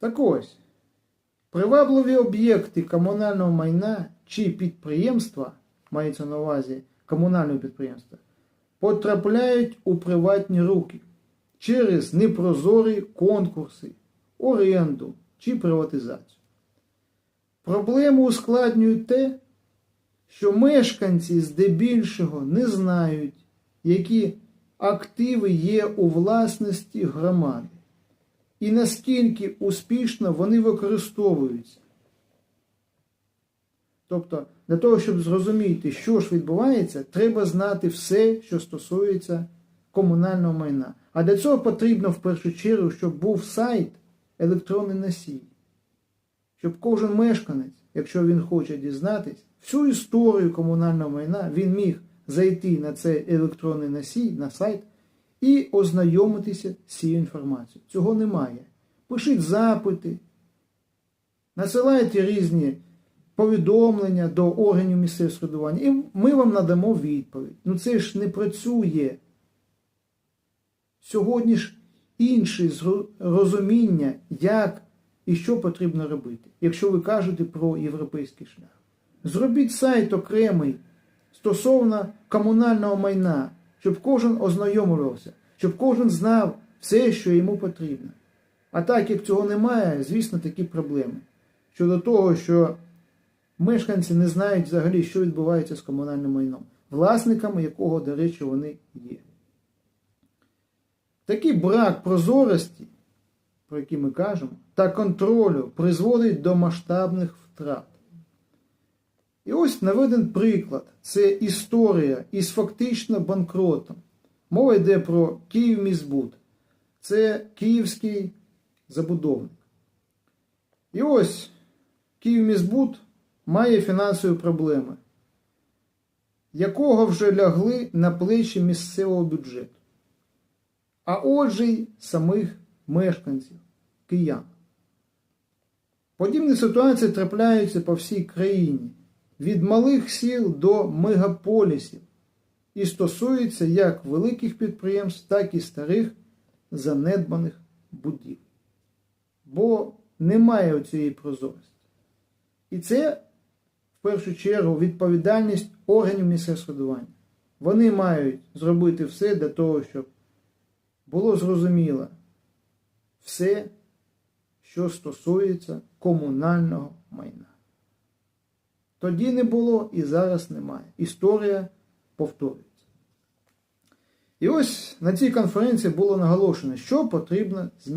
Так ось, привабливі об'єкти комунального майна чи підприємства, мається на увазі комунального підприємства, потрапляють у приватні руки через непрозорі конкурси, оренду чи приватизацію. Проблему ускладнює те, що мешканці здебільшого не знають, які активи є у власності громади і наскільки успішно вони використовуються. Тобто, для того, щоб зрозуміти, що ж відбувається, треба знати все, що стосується комунального майна. А для цього потрібно в першу чергу, щоб був сайт електронний носій. Щоб кожен мешканець, якщо він хоче дізнатись, всю історію комунального майна він міг зайти на цей електронний носій, на сайт і ознайомитися з цією інформацією. Цього немає. Пишіть запити, насилайте різні повідомлення до органів місцевого самоврядування, і ми вам надамо відповідь. Ну це ж не працює. Сьогодні ж інше розуміння, як і що потрібно робити, якщо ви кажете про європейський шлях. Зробіть сайт окремий стосовно комунального майна, щоб кожен ознайомлювався, щоб кожен знав все, що йому потрібно. А так як цього немає, звісно, такі проблеми. Щодо того, що мешканці не знають взагалі, що відбувається з комунальним майном, власниками якого, до речі, вони є. Такий брак прозорості, про який ми кажемо, та контролю призводить до масштабних втрат. І ось наведен приклад. Це історія із фактично банкротом. Мова йде про Київміськбуд. Це київський забудовник. І ось Київміськбуд має фінансові проблеми, якого вже лягли на плечі місцевого бюджету. А отже й самих мешканців, киян. Подібні ситуації трапляються по всій країні, від малих сіл до мегаполісів, і стосуються як великих підприємств, так і старих занедбаних будівель. Бо немає цієї прозорості. І це, в першу чергу, відповідальність органів місцевого самоврядування. Вони мають зробити все для того, щоб було зрозуміло все, що стосується комунального майна. Тоді не було і зараз немає. Історія повторюється. І ось на цій конференції було наголошено, що потрібно змінити.